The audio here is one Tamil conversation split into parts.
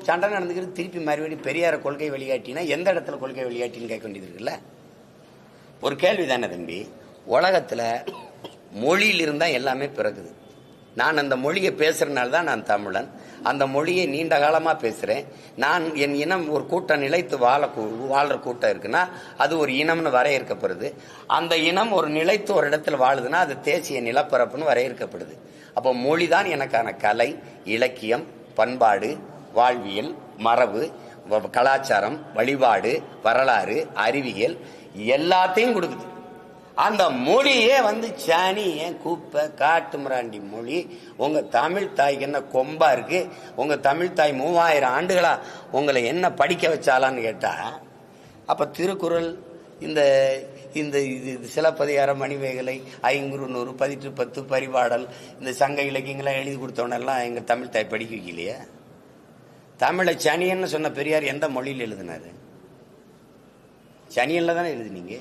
சண்டை நடந்துக்கிறது திருப்பி மறுபடியும் பெரியார கொள்கை வழிகாட்டினா எந்த இடத்துல கொள்கை வழிகாட்டின்னு கேட்க வேண்டியது இருக்குல்ல? ஒரு கேள்வி தானே தம்பி. உலகத்தில் மொழியில் எல்லாமே பிறகுது. நான் அந்த மொழியை பேசுறதுனால தான் நான் தமிழன். அந்த மொழியை நீண்ட காலமாக பேசுகிறேன் நான் என் இனம் ஒரு கூட்டம் நிலைத்து வாழ வாழ்கிற கூட்டம் இருக்குன்னா அது ஒரு இனம்னு வரையறுக்கப்படுது. அந்த இனம் ஒரு நிலைத்து ஒரு இடத்துல வாழுதுன்னா அது தேசிய நிலப்பரப்புன்னு வரையறுக்கப்படுது. அப்போ மொழி தான் எனக்கான கலை இலக்கியம் பண்பாடு வாழ்வியல் மரபு கலாச்சாரம் வழிபாடு வரலாறு அறிவியல் எல்லாத்தையும் கொடுக்குது. அந்த மொழியே வந்து சாணி ஏன் கூப்பை காட்டுமிராண்டி மொழி உங்கள் தமிழ் தாய்க்கு என்ன கொம்பா இருக்கு உங்கள் தமிழ் தாய் மூவாயிரம் ஆண்டுகளா உங்களை என்ன படிக்க வச்சாலான்னு கேட்டால் அப்போ திருக்குறள் இந்த இந்த இது சிலப்பதிகாரம் மணிமேகலை ஐங்குறு நூறு பதிற்று பத்து பரிபாடல் இந்த சங்க இலக்கியங்கள்லாம் எழுதி கொடுத்தவனெல்லாம் எங்கள் தமிழ் தாய் படிக்க வைக்கலையே? தமிழை சனியன்னு சொன்ன பெரியார் எந்த மொழியில் எழுதினாரு? சனியன்ல தானே எழுதுனீங்க?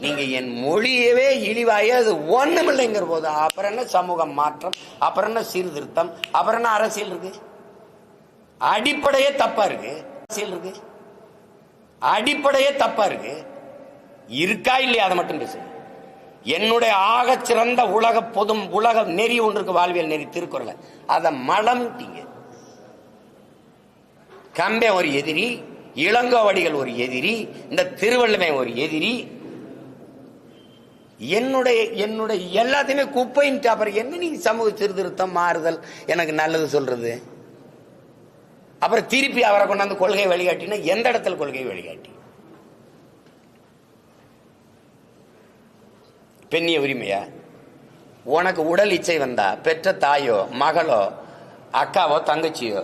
நீங்க என் மொழியவே இழிவாய அது ஒண்ணுமில்லைங்கிற போது அப்புறம் என்ன சமூக மாற்றம்? அப்புறம் என்ன சீர்திருத்தம்? அப்புறம் என்ன அரசியல் இருக்கு? அடிப்படையே தப்பா இருக்கு. அரசியல் இருக்கு. அடிப்படையே தப்பா இருக்கு. இருக்கா இல்லையா? அதை மட்டும் பேசுங்க. என்னுடைய ஆகச்சிறந்த உலக பொதும் உலக நெறி ஒன்று வாழ்வியல் நெறி திருக்குறளை. அதை மலம்ட்டீங்க. கம்பே ஒரு எதிரி இளங்கோவடிகள் ஒரு எதிரி இந்த திருவள்ளுமை ஒரு எதிரி. என்னுடைய என்னுடைய எல்லாத்தையுமே குப்பைன்ட்டு அப்புறம் என்ன நீ சமூக சீர்திருத்தம் மாறுதல் எனக்கு நல்லது சொல்றது? அப்புறம் திருப்பி அவரை கொண்டாந்து கொள்கை வழிகாட்டினா எந்த இடத்துல கொள்கை வழிகாட்டி? பெண்ணிய உரிமையா? உனக்கு உடல் இச்சை வந்தா பெற்ற தாயோ மகளோ அக்காவோ தங்கச்சியோ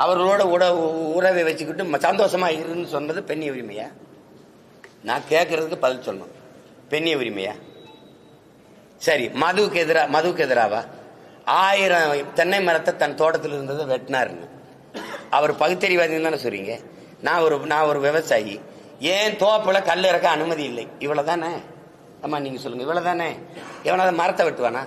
அவர்களோட உட உறவை வச்சுக்கிட்டு ம- சந்தோஷமா இருன்னு சொன்னது பெண்ணிய உரிமையா? நான் கேட்கறதுக்கு பதில் சொல்லணும். பெண்ணிய உரிமையா? சரி மதுவுக்கு எதிரா மதுவுக்கு எதிராவா? ஆயிரம் தென்னை மரத்தை தன் தோட்டத்தில் இருந்ததை வெட்டினாருன்னு அவர் பகுத்தறிவாதின்னு தானே சொல்றீங்க? நான் ஒரு நான் ஒரு விவசாயி. ஏன் தோப்பில் கல் இறக்க அனுமதி இல்லை? இவ்வளோ தானே ஆமாம் நீங்கள் சொல்லுங்கள் இவ்வளோ தானே எவனாவது மரத்தை வெட்டுவானா?